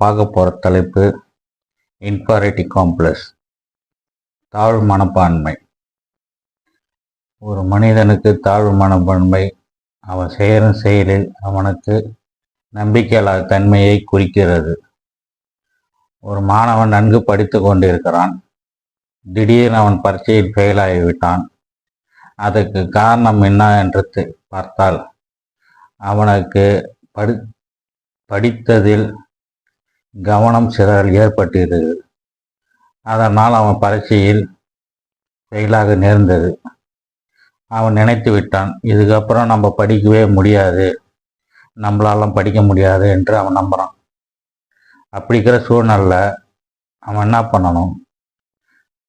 பார்க்க போகிற தலைப்பு இன்ஃபாரிட்டி காம்ப்ளெக்ஸ் தாழ்வு மனப்பான்மை. ஒரு மனிதனுக்கு தாழ்வு மனப்பான்மை அவன் செய்கிற செயலில் அவனுக்கு நம்பிக்கையில்லாத தன்மையை குறிக்கிறது. ஒரு மாணவன் நன்கு படித்து கொண்டிருக்கிறான். திடீரென அவன் பரீட்சையில் ஃபெயில் ஆகிவிட்டான். அதுக்கு காரணம் என்ன என்று பார்த்தால் அவனுக்கு படி படித்ததில் கவனம் சிதறல் ஏற்பட்டிருந்தது. அதனால் அவன் பரீட்சையில் ஃபெயிலாக நேர்ந்தது. அவன் நினைத்து விட்டான் இதுக்கப்புறம் நம்ம படிக்கவே முடியாது. நம்மளாலாம் படிக்க முடியாது என்று அவன் நம்புகிறான் அப்படி இருக்கிற சூழ்நிலையில் அவன் என்ன பண்ணணும்?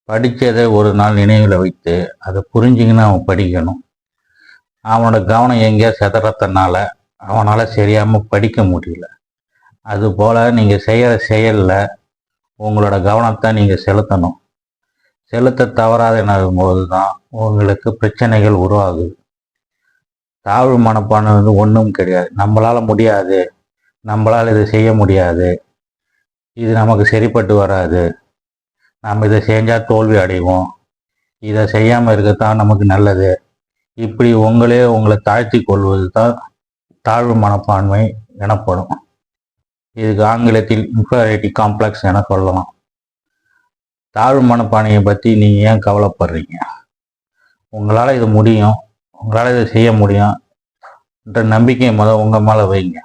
படித்ததை ஒரு நாள் நினைவில் வைத்து அதை புரிஞ்சுக்கின்னு அவன் படிக்கணும். அவனோட கவனம் எங்கேயோ செதறத்தனால அவனால் சரியாமல் படிக்க முடியல. அதுபோல் நீங்கள் செய்கிற செயலில் உங்களோட கவனத்தை நீங்கள் செலுத்தணும். செலுத்த தவறாத போது தான் உங்களுக்கு பிரச்சனைகள் உருவாகுது. தாழ்வு மனப்பான்மை வந்து ஒன்றும் கிடையாது. நம்மளால் முடியாது. நம்மளால் இதை செய்ய முடியாது. இது நமக்கு சரிப்பட்டு வராது. நம்ம இதை செஞ்சால் தோல்வி அடைவோம். இதை செய்யாமல் இருக்கத்தான் நமக்கு நல்லது. இப்படி உங்களே உங்களை தாழ்த்தி கொள்வது தான் தாழ்வு மனப்பான்மை எனப்படும். இதுக்கு ஆங்கிலத்தில் இன்ஃபீரியாரிட்டி காம்ப்ளெக்ஸ் என சொல்லலாம். தாழ்வு மனப்பானையை பற்றி நீங்கள் ஏன் கவலைப்படுறீங்க? உங்களால் இது முடியும். உங்களால் இதை செய்ய முடியும். என்ற நம்பிக்கையை முதல் உங்கள் மேலே வைங்க.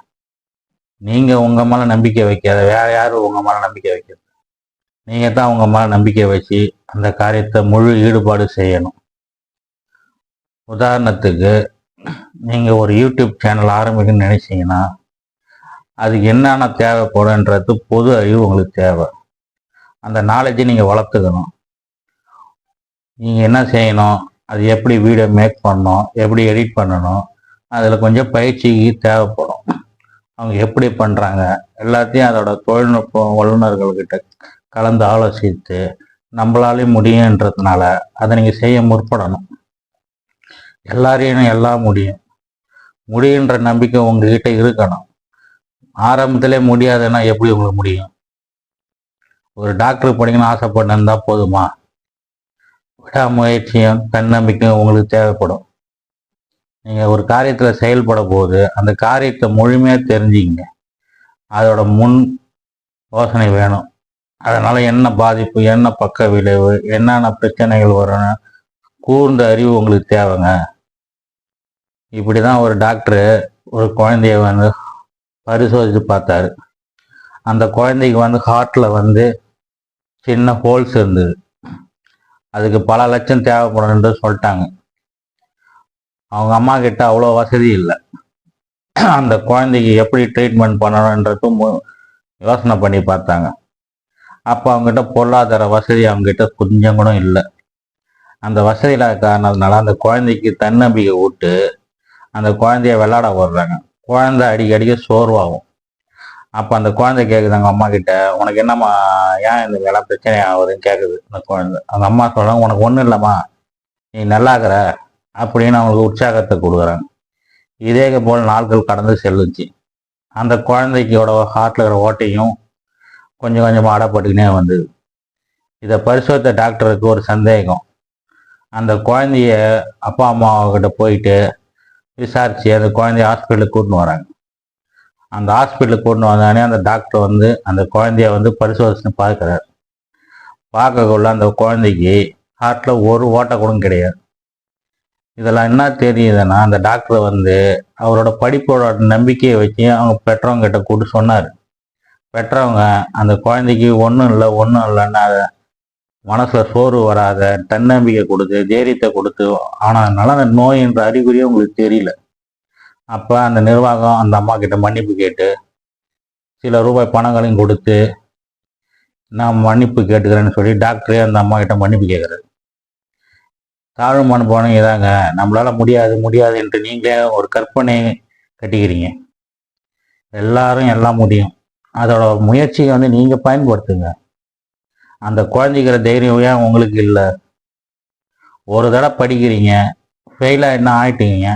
நீங்கள் உங்கள் மேலே நம்பிக்கை வைக்காத வேறு யாரும் உங்கள் மேலே நம்பிக்கை வைக்கிறது நீங்கள் தான் உங்கள் மேலே நம்பிக்கை வச்சு அந்த காரியத்தை முழு ஈடுபாடு செய்யணும். உதாரணத்துக்கு நீங்கள் ஒரு யூடியூப் சேனல் ஆரம்பிக்கணும்னு நினச்சிங்கன்னா அதுக்கு என்னென்ன தேவைப்படுன்றது பொது அறிவு உங்களுக்கு தேவை. அந்த நாலேஜை நீங்கள் வளர்த்துக்கணும். நீங்கள் என்ன செய்யணும் அது எப்படி வீடியோ மேக் பண்ணணும் எப்படி எடிட் பண்ணணும் அதில் கொஞ்சம் பயிற்சி தேவைப்படும். அவங்க எப்படி பண்ணுறாங்க எல்லாத்தையும் அதோட தொழில்நுட்ப வல்லுநர்கள்கிட்ட கலந்து ஆலோசித்து நம்மளாலே முடியுன்றதுனால அதை நீங்கள் செய்ய முற்படணும். எல்லாரையும் எல்லாம் முடியும். முடியுன்ற நம்பிக்கை உங்ககிட்ட இருக்கணும். ஆரம்பத்திலே முடியாதுன்னா எப்படி உங்களுக்கு முடியும்? ஒரு டாக்டர் படிக்கணும்னு ஆசைப்பட்டிருந்தா போதுமா? விடாமுயற்சியும் தன்னம்பிக்கையும் உங்களுக்கு தேவைப்படும். நீங்கள் ஒரு காரியத்தில் செயல்பட போது அந்த காரியத்தை முழுமையாக தெரிஞ்சுங்க அதோட முன் யோசனை வேணும். அதனால் என்ன பாதிப்பு என்ன பக்க விளைவு என்னென்ன பிரச்சனைகள் வரும்னு கூர்ந்த அறிவு உங்களுக்கு தேவைங்க. இப்படி தான் ஒரு டாக்டரு ஒரு குழந்தைய வந்து பரிசோதித்து பார்த்தாரு. அந்த குழந்தைக்கு வந்து ஹார்ட்டில் வந்து சின்ன ஹோல்ஸ் இருந்தது. அதுக்கு பல லட்சம் தேவைப்படும்னு சொல்லிட்டாங்க. அவங்க அம்மா கிட்ட அவ்வளோ வசதி இல்லை. அந்த குழந்தைக்கு எப்படி ட்ரீட்மெண்ட் பண்ணணுன்றதும் யோசனை பண்ணி பார்த்தாங்க. அப்போ அவங்ககிட்ட பொருளாதார வசதி அவங்ககிட்ட கொஞ்சம் கூட இல்லை. அந்த வசதியில் காரணத்தினால அந்த குழந்தைக்கு தன்னம்பிக்கை விட்டு அந்த குழந்தைய விளையாட விடுறாங்க. குழந்தை அடிக்கடிக்க சோர்வாகும். அப்போ அந்த குழந்தை கேட்குது அவங்க அம்மா கிட்ட உனக்கு என்னம்மா ஏன் இந்த வேலை பிரச்சனை ஆகுதுன்னு கேட்குது அந்த குழந்தை அவங்க அம்மா சொல்கிறாங்க உனக்கு ஒன்றும் இல்லைம்மா நீ நல்லாக்குற அப்படின்னு அவங்களுக்கு உற்சாகத்தை கொடுக்குறாங்க. இதே போல் நாட்கள் கடந்து செல்லுச்சு. அந்த குழந்தைக்கோட ஹார்ட்டில் இருக்கிற ஓட்டையும் கொஞ்சம் கொஞ்சமாக அடப்பட்டுக்கினே வந்தது. இதை பரிசோதித்த டாக்டருக்கு ஒரு சந்தேகம். அந்த குழந்தைய அப்பா அம்மா கிட்ட போயிட்டு விசாரித்து அந்த குழந்தைய ஹாஸ்பிட்டலுக்கு கூட்டின்னு வராங்க. அந்த ஹாஸ்பிட்டலுக்கு கூட்டின்னு வந்தோடனே அந்த டாக்டர் வந்து அந்த குழந்தைய வந்து பரிசோதனை பார்க்குறாரு. பார்க்கக்குள்ள அந்த குழந்தைக்கு ஹார்ட்டில் ஒரு ஓட்டை கூட கிடையாது. இதெல்லாம் என்ன தெரியுதுன்னா அந்த டாக்டர் வந்து அவரோட படிப்போட நம்பிக்கையை வச்சு அவங்க பெற்றவங்க கிட்ட கூட்டு சொன்னார். பெற்றவங்க அந்த குழந்தைக்கு ஒன்றும் இல்லை ஒன்றும் இல்லைன்னு அதை மனசுல சோர்வு வராத தன்னம்பிக்கை கொடுத்து தைரியத்தை கொடுத்து ஆனால் அதனால அந்த என்ற அறிகுறியே உங்களுக்கு தெரியல. அப்போ அந்த நிர்வாகம் அந்த அம்மா கிட்ட மன்னிப்பு கேட்டு சில ரூபாய் பணங்களையும் கொடுத்து நான் மன்னிப்பு கேட்டுக்கிறேன்னு சொல்லி டாக்டரே அந்த அம்மா கிட்ட மன்னிப்பு கேட்குறது தாழ்வு மனப்பானம் இதாங்க. நம்மளால முடியாது முடியாது என்று நீங்களே ஒரு கற்பனை கட்டிக்கிறீங்க. எல்லாரும் எல்லாம் முடியும். அதோட முயற்சியை வந்து நீங்க பயன்படுத்துங்க. அந்த குழந்தைக்கிற தைரியம் ஏன் உங்களுக்கு இல்லை? ஒரு தடவை படிக்கிறீங்க ஃபெயில் என்ன ஆகிட்டீங்க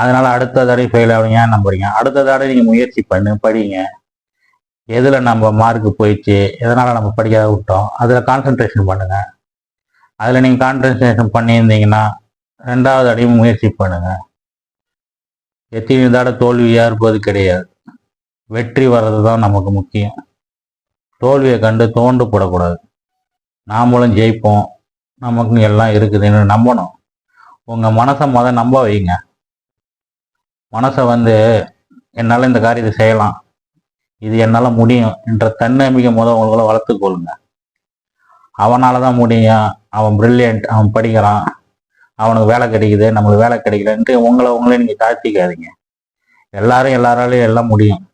அதனால் அடுத்த தடவை ஃபெயில் ஆகுங்க ஏன் நம்புறீங்க? அடுத்த தடவை நீங்கள் முயற்சி பண்ணு படிங்க. எதில் நம்ம மார்க் போயிடுச்சு எதனால் நம்ம படிக்காத விட்டோம் அதில் கான்சென்ட்ரேஷன் பண்ணுங்கள் அதில் நீங்கள் கான்சன்ட்ரேஷன் பண்ணியிருந்தீங்கன்னா ரெண்டாவது அடையும் முயற்சி பண்ணுங்கள் எத்தனை தடவை தோல்வியாக இருப்பது கிடையாது. வெற்றி வர்றது தான் நமக்கு முக்கியம். தோல்வியை கண்டு தோண்டு போடக்கூடாது. நாமளும் ஜெயிப்போம். நமக்கு எல்லாம் இருக்குதுன்னு நம்பணும். உங்கள் மனசை மொதல் நம்ப வைங்க. மனசை வந்து என்னால் இந்த காரியத்தை செய்யலாம். இது என்னால் முடியும் என்ற தன்னம்பிக்கை முதல் உங்களை வளர்த்துக்கொள்ளுங்க அவனால தான் முடியும். அவன் பிரில்லியன்ட் அவன் படிக்கிறான். அவனுக்கு வேலை கிடைக்குது. நம்மளுக்கு வேலை கிடைக்கலன்ட்டு உங்களை உங்களே நீங்கள் தாழ்த்திக்காதீங்க. எல்லாரும் எல்லாராலையும் எல்லாம் முடியும்.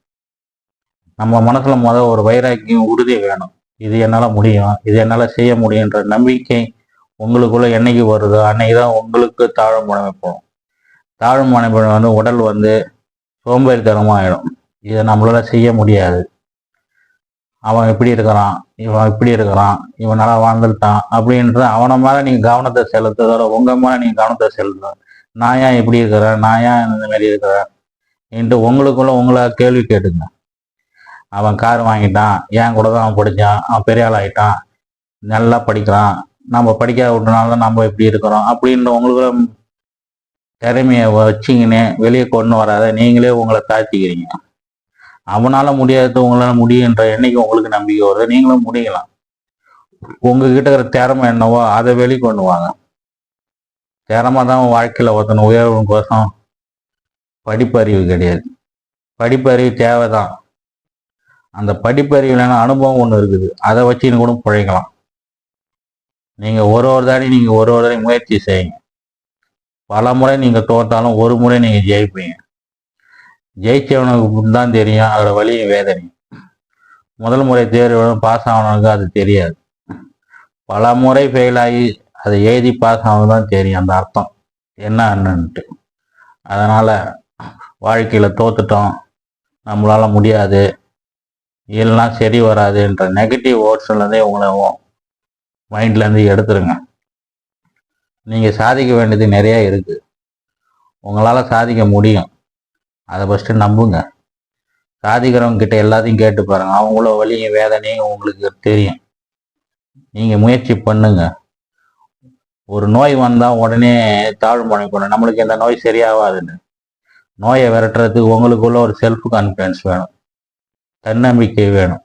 நம்ம மனசுல முத ஒரு வைராக்கியம் உறுதி வேணும். இது என்னால் முடியும். இது என்னால் செய்ய முடியுன்ற நம்பிக்கை உங்களுக்குள்ள என்னைக்கு வருதோ அன்னைக்கு தான் உங்களுக்கு தாழ்வு மனைப்போம் தாழ்வு மனப்பட வந்து உடல் வந்து சோம்பேறித்தனமாக ஆயிடும். இதை நம்மளால செய்ய முடியாது. அவன் இப்படி இருக்கிறான் இவன் இப்படி இருக்கிறான் இவன் நல்லா வாழ்ந்துட்டான் அப்படின்ற அவனை மேலே நீங்கள் கவனத்தை செலுத்துறதோட உங்கள் மேலே நீங்கள் கவனத்தை செலுத்தணும். நான் ஏன் இப்படி இருக்கிறேன்? நான் ஏன் இந்த மாதிரி இருக்கிறேன்? என்று உங்களுக்குள்ள உங்களை கேள்வி கேட்டுங்க. அவன் கார் வாங்கிட்டான். என் கூட தான் அவன் படித்தான் அவன் பெரிய ஆள் ஆகிட்டான் நல்லா படிக்கிறான். நம்ம படிக்காத விட்டனால தான் நம்ம இப்படி இருக்கிறோம்? அப்படின்ற உங்களுக்கு திறமையை வச்சிங்கன்னு வெளியே கொண்டு வராத நீங்களே உங்களை தாழ்த்திக்கிறீங்க. அவனால முடியாது உங்களால் முடியுன்ற என்னைக்கு உங்களுக்கு நம்பிக்கை வருது. நீங்களும் முடியலாம் உங்ககிட்ட இருக்கிற திறமை என்னவோ அதை வெளிக்கொண்டு வாங்க. திறமை தான் வாழ்க்கையில் ஒருத்தன உயர்வுக்கோசம் படிப்பறிவு கிடையாது. படிப்பறிவு தேவை தான் அந்த படிப்பறிவு இல்லைன்னா அனுபவம் ஒன்று இருக்குது. அதை வச்சுன்னு கூட பிழைக்கலாம். நீங்கள் ஒரு ஒரு தாடி நீங்கள் ஒரு ஒரு தாடி முயற்சி செய்யுங்க. பல முறை நீங்கள் தோற்றாலும் ஒரு முறை நீங்கள் ஜெயிப்பீங்க. ஜெயிச்சவனுக்கு தான் தெரியும் அதோட வழியும் வேதனை. முதல் முறை தேர்வு பாஸ் ஆனவனுக்கு அது தெரியாது. பல முறை ஃபெயில் ஆகி அதை எழுதி பாஸ் ஆனது தான் தெரியும் அந்த அர்த்தம். என்ன என்னன்ட்டு அதனால் வாழ்க்கையில் தோத்துட்டோம். நம்மளால் முடியாது. இதெல்லாம் சரி வராதுன்ற நெகட்டிவ் வேர்ட்ஸ்லேருந்தே உங்களை மைண்ட்லேருந்து எடுத்துருங்க. நீங்கள் சாதிக்க வேண்டியது நிறையா இருக்குது உங்களால் சாதிக்க முடியும். அதை ஃபஸ்ட்டு நம்புங்க. சாதிக்கிறவங்க கிட்ட எல்லாத்தையும் கேட்டு பாருங்க. அவங்கள வழியும் வேதனையும் உங்களுக்கு தெரியும். நீங்கள் முயற்சி பண்ணுங்க. ஒரு நோய் வந்தால் உடனே தாழ்வு பண்ணிக்கணும் நம்மளுக்கு இந்த நோய் சரியாகாதுன்னு நோயை விரட்டுறதுக்கு உங்களுக்குள்ள ஒரு செல்ஃப் கான்ஃபிடன்ஸ் வேணும். தன்னம்பிக்கை வேணும்.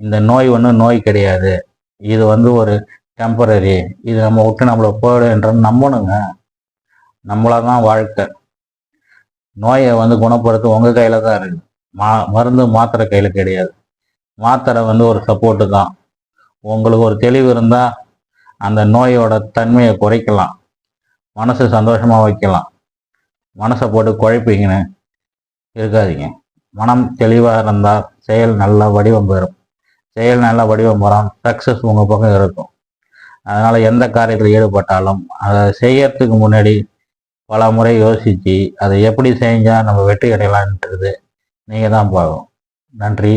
இந்த நோய் ஒன்றும் நோய் கிடையாது. இது வந்து ஒரு டெம்பரரி இது நம்ம விட்டு நம்மளை போயிடுன்றன்னு நம்பணுங்க. நம்மளாதான் தான் வாழ்க்கை. நோயை வந்து குணப்படுத்த உங்கள் கையில் தான் இருக்குது மா மருந்து மாத்திரை கையில் கிடையாது. மாத்திரை வந்து ஒரு சப்போர்ட்டு தான். உங்களுக்கு ஒரு தெளிவு இருந்தால் அந்த நோயோட தன்மையை குறைக்கலாம். மனசு சந்தோஷமாக வைக்கலாம். மனசை போட்டு குழைப்பீங்கன்னு இருக்காதீங்க. மனம் தெளிவாக இருந்தால் செயல் நல்லா வடிவம் பெறும். செயல் நல்லா வடிவம் பெறும் சக்ஸஸ் உங்கள் பக்கம் இருக்கும். அதனால் எந்த காரியத்தில் ஈடுபட்டாலும் அதை செய்யறதுக்கு முன்னாடி பல முறை யோசித்து அதை எப்படி செஞ்சால் நம்ம வெற்றி அடையலான்றது நீங்கள் தான் பார்க்கணும். நன்றி